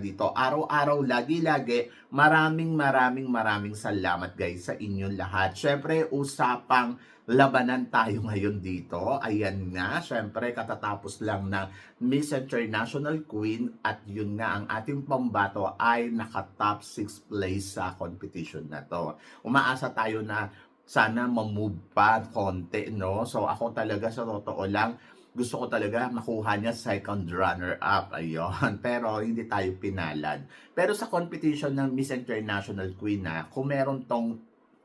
dito. Araw-araw, lagi-lagi. Maraming maraming maraming salamat guys sa inyong lahat. Syempre usapang labanan tayo ngayon dito. Ayan nga, syempre katatapos lang ng Miss International Queen at yun nga ang ating pambato ay naka-top 6 place sa competition na to. Umaasa tayo na sana mamove pa konti, no? So ako talaga sa totoo lang, gusto ko talaga makuha niya second runner-up. Ayun. Pero hindi tayo pinalad. Pero sa competition ng Miss International Queen na, kung meron tong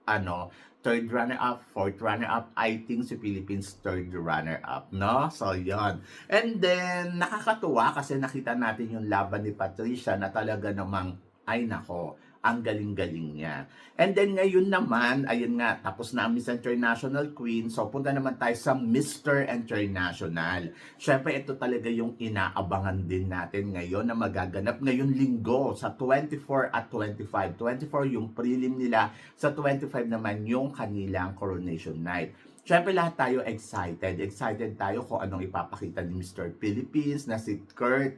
ano, third runner-up, fourth runner-up, I think si Philippines third runner-up, no? So, yon And then, nakakatuwa kasi nakita natin yung laban ni Patricia na talaga namang, ay nako, ang galing-galing niya. And then ngayon naman, ayun nga, tapos na Miss International Queen, so punta naman tayo sa Mr. International. Siyempre, ito talaga yung inaabangan din natin ngayon na magaganap ngayong linggo sa 24 at 25. 24 yung prelim nila, sa 25 naman yung kanilang coronation night. Siyempre lahat tayo excited. Excited tayo kung anong ipapakita ni Mr. Philippines na si Kurt.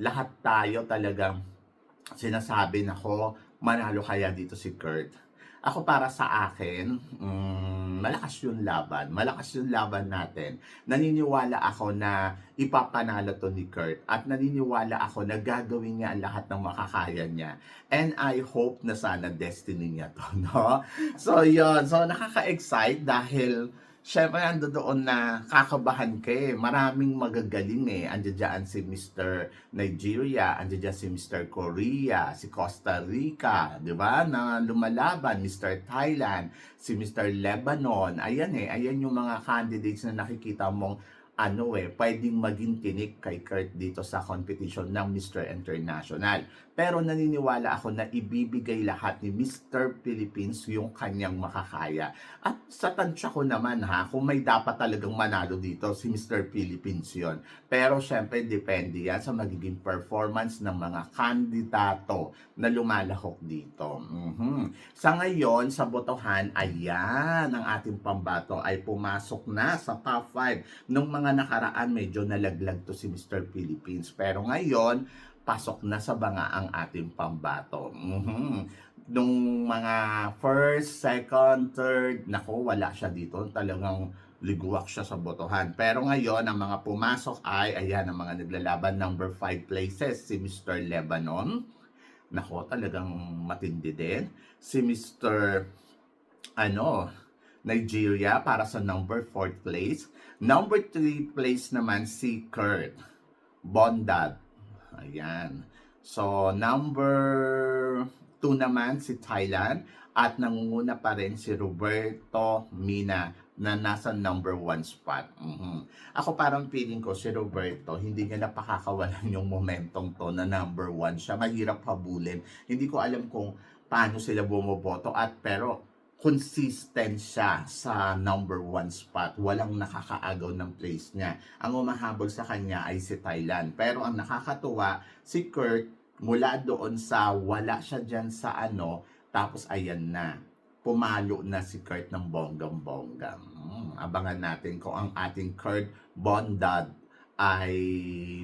Lahat tayo talagang sinasabi na ko, manalo kaya dito si Kurt. Ako para sa akin, mm, malakas yung laban. Malakas yung laban natin. Naniniwala ako na ipapanalo to ni Kurt. At naniniwala ako na gagawin niya ang lahat ng makakaya niya. And I hope na sana destiny niya to, no? So, yun. So, nakaka-excite dahil Siyempre, ando doon na kakabahan ka eh. Maraming magagaling eh. Andiyan si Mr. Nigeria, andiyan si Mr. Korea, si Costa Rica, di ba? Na lumalaban, Mr. Thailand, si Mr. Lebanon. Ayan eh, ayan yung mga candidates na nakikita mong ano eh, pwedeng maging tinik kay Kurt dito sa competition ng Mr. International. Pero naniniwala ako na ibibigay lahat ni Mr. Philippines yung kanyang makakaya. At sa tansya ko naman ha, kung may dapat talagang manalo dito, si Mr. Philippines yon. Pero syempre, depende yan sa magiging performance ng mga kandidato na lumalahok dito. Mhm. Sa ngayon, sa botohan, ayan, ang ating pambato ay pumasok na sa top 5 nung mga nakaraan medyo nalaglag to si Mr. Philippines. Pero ngayon, pasok na sa banga ang ating pambato. Mhm. Nung mga first, second, third, nako, wala siya dito. Talagang liguwak siya sa botohan. Pero ngayon, ang mga pumasok ay, ayan, ang mga naglalaban number 5 places, si Mr. Lebanon. Nako, talagang matindi din. Si Mr. ano, Nigeria para sa number 4th place. Number 3 place naman si Kurt Bondad. Ayan. So, number 2 naman si Thailand at nangunguna pa rin si Roberto Mina na nasa number 1 spot. Mhm. Ako parang feeling ko si Roberto, hindi niya napakakawalan yung momentum to na number 1 siya. Mahirap habulin. Hindi ko alam kung paano sila bumoboto at pero consistent siya sa number one spot. Walang nakakaagaw ng place niya. Ang umahabol sa kanya ay si Thailand. Pero ang nakakatuwa, si Kurt, mula doon sa wala siya dyan sa ano, tapos ayan na. Pumalo na si Kurt ng bonggang-bonggang. Hmm, abangan natin kung ang ating Kurt Bondad ay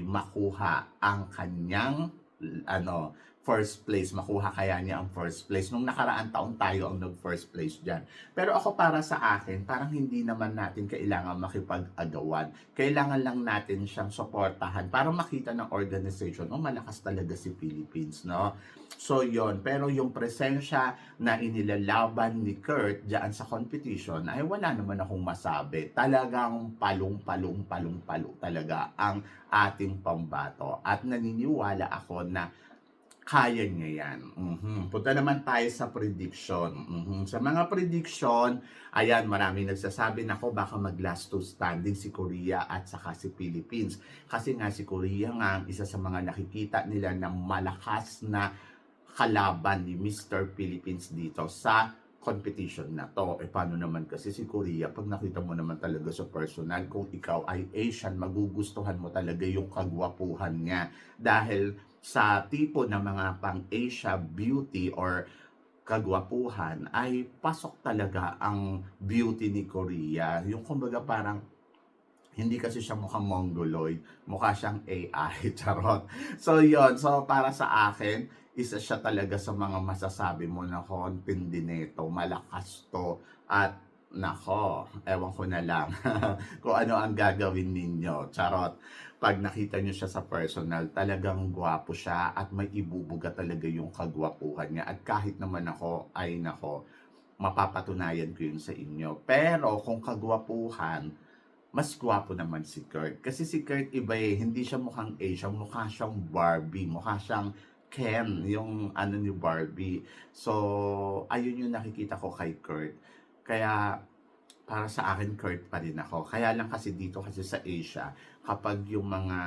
makuha ang kanyang ano first place, makuha kaya niya ang first place. Nung nakaraan taon tayo ang nag-first place dyan. Pero ako para sa akin, parang hindi naman natin kailangan makipag-agawan. Kailangan lang natin siyang suportahan para makita ng organization, oh malakas talaga si Philippines, no? So yon pero yung presensya na inilalaban ni Kurt diyan sa competition ay wala naman akong masabi. Talagang palong-palong-palong-palo talaga ang ating pambato. At naniniwala ako na kaya niya yan. Mhm. Punta naman tayo sa prediction. Mhm. Sa mga prediction, ayan, marami nagsasabi na baka mag last two standing si Korea at saka si Philippines. Kasi nga si Korea nga isa sa mga nakikita nila na malakas na kalaban ni Mr. Philippines dito sa competition na to. E paano naman kasi si Korea, pag nakita mo naman talaga sa personal, kung ikaw ay Asian, magugustuhan mo talaga yung kagwapuhan niya. Dahil sa tipo ng mga pang-Asia beauty or kagwapuhan ay pasok talaga ang beauty ni Korea. Yung kumbaga parang hindi kasi siya mukhang mongoloid, mukha siyang AI, charot. So yon so para sa akin, isa siya talaga sa mga masasabi mo na kontindi nito, malakas to, at nako, ewan ko na lang kung ano ang gagawin ninyo, charot. Pag nakita nyo siya sa personal, talagang gwapo siya at may ibubuga talaga yung kagwapuhan niya. At kahit naman ako, ay nako, mapapatunayan ko yun sa inyo. Pero kung kagwapuhan, mas gwapo naman si Kurt. Kasi si Kurt iba eh, hindi siya mukhang Asian, mukha siyang Barbie, mukha siyang Ken, yung ano ni Barbie. So, ayun yung nakikita ko kay Kurt. Kaya, para sa akin, Kurt pa rin ako. Kaya lang kasi dito kasi sa Asia, kapag yung mga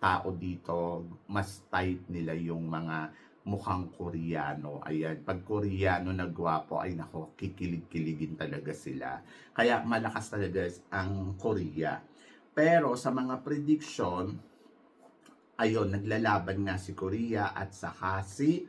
tao dito, mas tight nila yung mga mukhang Koreano. Ayan, pag Koreano na gwapo, ay nako, kikilig-kiligin talaga sila. Kaya malakas talaga ang Korea. Pero sa mga prediction, ayun, naglalaban nga si Korea at saka si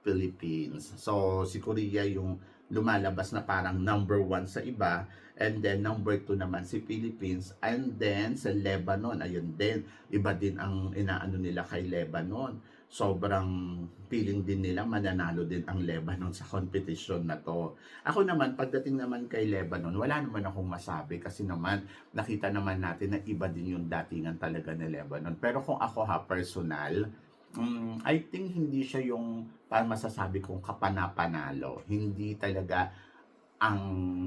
Philippines. So, si Korea yung lumalabas na parang number one sa iba. And then, number two naman si Philippines. And then, sa Lebanon, ayun din. Iba din ang inaano nila kay Lebanon. Sobrang feeling din nila mananalo din ang Lebanon sa competition na to. Ako naman, pagdating naman kay Lebanon, wala naman akong masabi kasi naman nakita naman natin na iba din yung datingan talaga ni Lebanon. Pero kung ako ha, personal, um, I think hindi siya yung parang masasabi kong kapanapanalo. Hindi talaga ang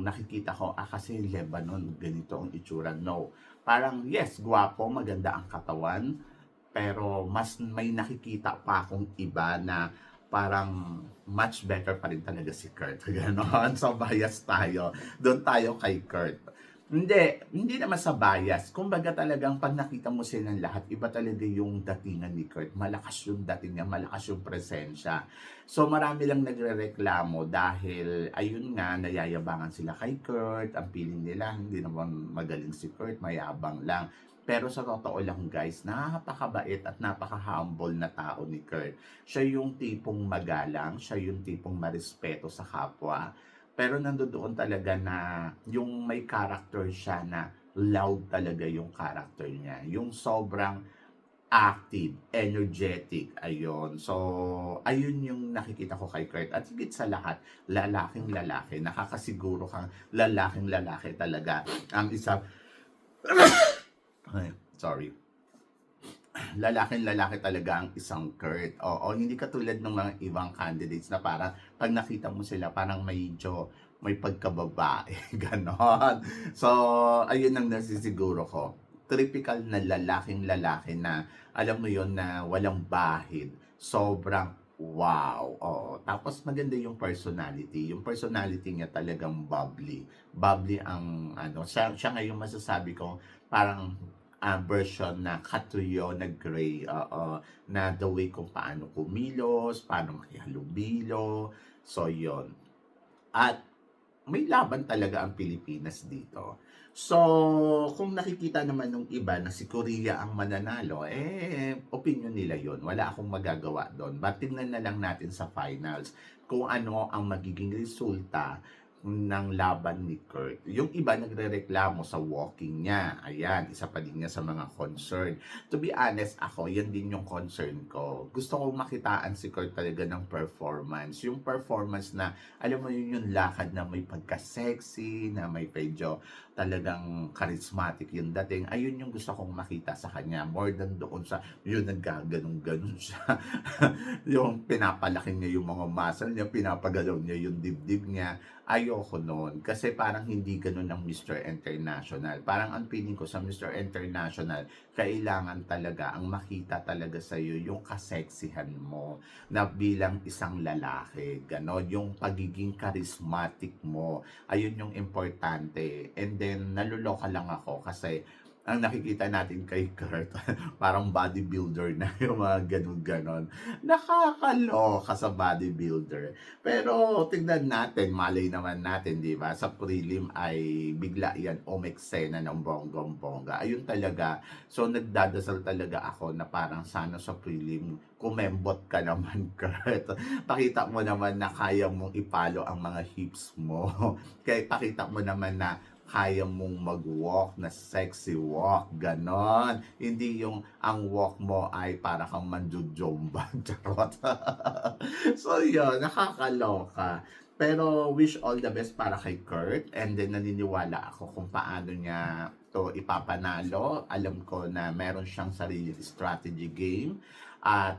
nakikita ko, ah kasi Lebanon, ganito ang itsura. No. Parang yes, gwapo, maganda ang katawan, pero mas may nakikita pa akong iba na parang much better pa rin talaga si Kurt. Ganon. So, bias tayo. Doon tayo kay Kurt. Hindi, hindi naman sa bias. Kumbaga talagang pag nakita mo silang lahat, iba talaga yung datingan ni Kurt. Malakas yung dating niya, malakas yung presensya. So marami lang nagre-reklamo dahil ayun nga, nayayabangan sila kay Kurt. Ang feeling nila, hindi naman magaling si Kurt, mayabang lang. Pero sa totoo lang guys, napakabait at napaka-humble na tao ni Kurt. Siya yung tipong magalang, siya yung tipong marespeto sa kapwa. Pero nandoon talaga na yung may character siya na loud talaga yung character niya. Yung sobrang active, energetic, ayun. So, ayun yung nakikita ko kay Kurt. At higit sa lahat, lalaking lalaki. Nakakasiguro kang lalaking lalaki talaga. Ang isa, ay, sorry. Lalaking lalaki talaga ang isang Kurt. Oo, hindi katulad ng mga ibang candidates na parang pag nakita mo sila, parang medyo may pagkababae. Ganon. So, ayun ang nasisiguro ko. Typical na lalaking lalaki na alam mo yon na walang bahid. Sobrang wow. Oo. Tapos maganda yung personality. Yung personality niya talagang bubbly. Bubbly ang ano. Siya, siya ngayon masasabi ko parang uh, version na katuyo na gray oo, na the way kung paano kumilos, paano makihalubilo. So, yon At may laban talaga ang Pilipinas dito. So, kung nakikita naman ng iba na si Korea ang mananalo, eh, opinion nila yon Wala akong magagawa doon. But tingnan na lang natin sa finals kung ano ang magiging resulta ng laban ni Kurt. Yung iba nagrereklamo sa walking niya. Ayan, isa pa din niya sa mga concern. To be honest, ako, yan din yung concern ko. Gusto ko makitaan si Kurt talaga ng performance. Yung performance na, alam mo yun yung lakad na may pagka-sexy, na may medyo talagang charismatic yung dating. Ayun yung gusto kong makita sa kanya. More than doon sa, yun naggaganong-ganon siya. yung pinapalaki niya yung mga muscle niya, pinapagalaw niya yung dibdib niya ayoko noon. Kasi parang hindi ganun ang Mr. International. Parang ang feeling ko sa Mr. International, kailangan talaga, ang makita talaga sa iyo yung kaseksihan mo na bilang isang lalaki. Ganon, yung pagiging charismatic mo. Ayun yung importante. And then, naluloka lang ako kasi ang nakikita natin kay Kurt, parang bodybuilder na yung mga ganun-ganon. Nakakaloka sa bodybuilder. Pero tingnan natin, malay naman natin, di ba? Sa prelim ay bigla yan umeksena ng bonggong-bongga. Ayun talaga. So nagdadasal talaga ako na parang sana sa prelim, kumembot ka naman, Kurt. Pakita mo naman na kaya mong ipalo ang mga hips mo. Kaya pakita mo naman na kaya mong mag-walk na sexy walk, ganon. Hindi yung ang walk mo ay para kang manjujumba, charot. so yun, nakakaloka. Pero wish all the best para kay Kurt and then naniniwala ako kung paano niya to ipapanalo. Alam ko na meron siyang sarili strategy game at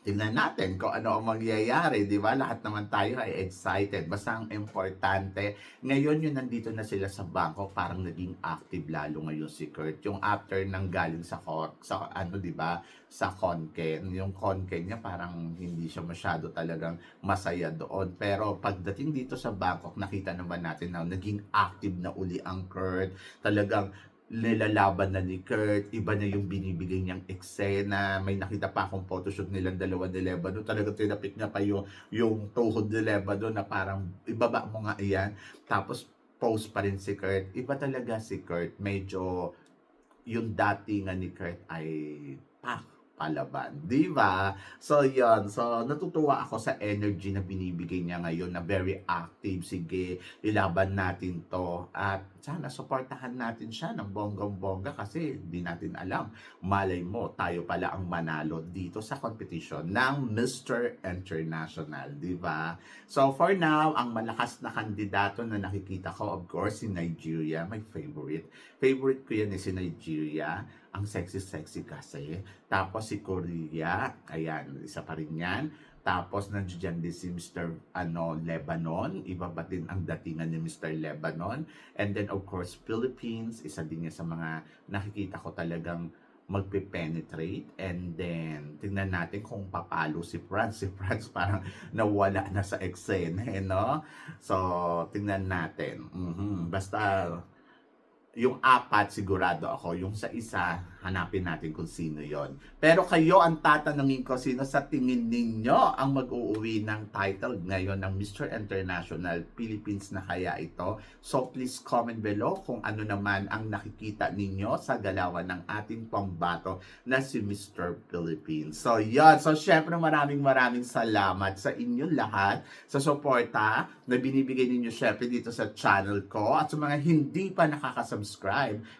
tingnan natin kung ano ang mangyayari, di ba? Lahat naman tayo ay excited. Basta ang importante, ngayon yun nandito na sila sa bangko, parang naging active lalo ngayon si Kurt. Yung after nang galing sa, sa ano, di ba? Sa Conken. Yung Conken niya parang hindi siya masyado talagang masaya doon. Pero pagdating dito sa Bangkok, nakita naman natin na naging active na uli ang Kurt. Talagang nilalaban na ni Kurt, iba na yung binibigay niyang eksena, may nakita pa akong photoshoot nilang dalawa ni Lebado, talagang tinapik niya pa yung, yung tuhod ni Lebado na parang ibaba mo nga iyan, tapos post pa rin si Kurt, iba talaga si Kurt, medyo yung dating nga ni Kurt ay pak palaban, di ba? So, yon So, natutuwa ako sa energy na binibigay niya ngayon na very active. Sige, ilaban natin to. At sana supportahan natin siya ng bonggang-bongga kasi di natin alam. Malay mo, tayo pala ang manalo dito sa competition ng Mr. International, di ba? So, for now, ang malakas na kandidato na nakikita ko, of course, si Nigeria, my favorite. Favorite ko yan eh, si Nigeria. Ang sexy-sexy kasi. Tapos si Korea, ayan, isa pa rin yan. Tapos nandiyan din si Mr. ano Lebanon, iba pa din ang datingan ni Mr. Lebanon. And then of course Philippines, isa din niya sa mga nakikita ko talagang magpe-penetrate and then tingnan natin kung papalo si France. Si France parang nawala na sa eksena, eh, no? So, tingnan natin. Mhm. Basta yung apat sigurado ako, yung sa isa hanapin natin kung sino yon. Pero kayo ang tatanungin ko sino sa tingin ninyo ang mag-uuwi ng title ngayon ng Mr. International Philippines na kaya ito. So please comment below kung ano naman ang nakikita ninyo sa galawan ng ating pambato na si Mr. Philippines. So yon. So syempre maraming maraming salamat sa inyo lahat sa suporta na binibigay ninyo syempre dito sa channel ko at sa mga hindi pa nakaka-subscribe